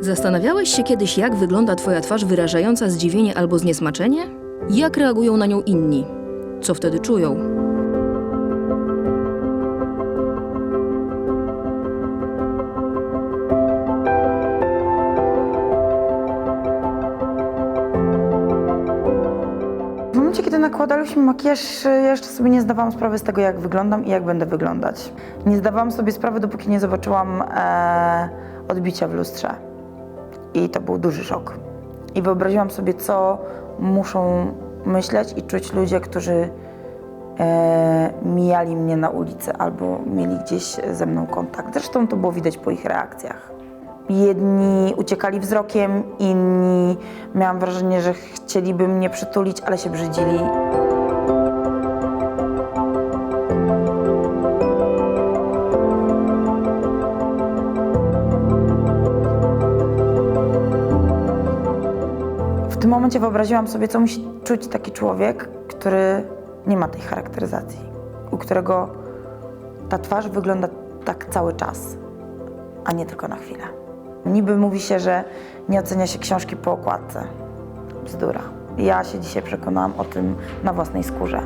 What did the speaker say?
Zastanawiałeś się kiedyś, jak wygląda Twoja twarz wyrażająca zdziwienie albo zniesmaczenie? Jak reagują na nią inni? Co wtedy czują? W momencie, kiedy nakładaliśmy makijaż, ja jeszcze sobie nie zdawałam sprawy z tego, jak wyglądam i jak będę wyglądać. Nie zdawałam sobie sprawy, dopóki nie zobaczyłam e, odbicia w lustrze. I to był duży szok. I wyobraziłam sobie, co muszą myśleć i czuć ludzie, którzy e, mijali mnie na ulicy albo mieli gdzieś ze mną kontakt. Zresztą to było widać po ich reakcjach. Jedni uciekali wzrokiem, inni miałam wrażenie, że chcieliby mnie przytulić, ale się brzydzili. W tym momencie wyobraziłam sobie, co musi czuć taki człowiek, który nie ma tej charakteryzacji, u którego ta twarz wygląda tak cały czas, a nie tylko na chwilę. Niby mówi się, że nie ocenia się książki po okładce. Bzdura. Ja się dzisiaj przekonałam o tym na własnej skórze.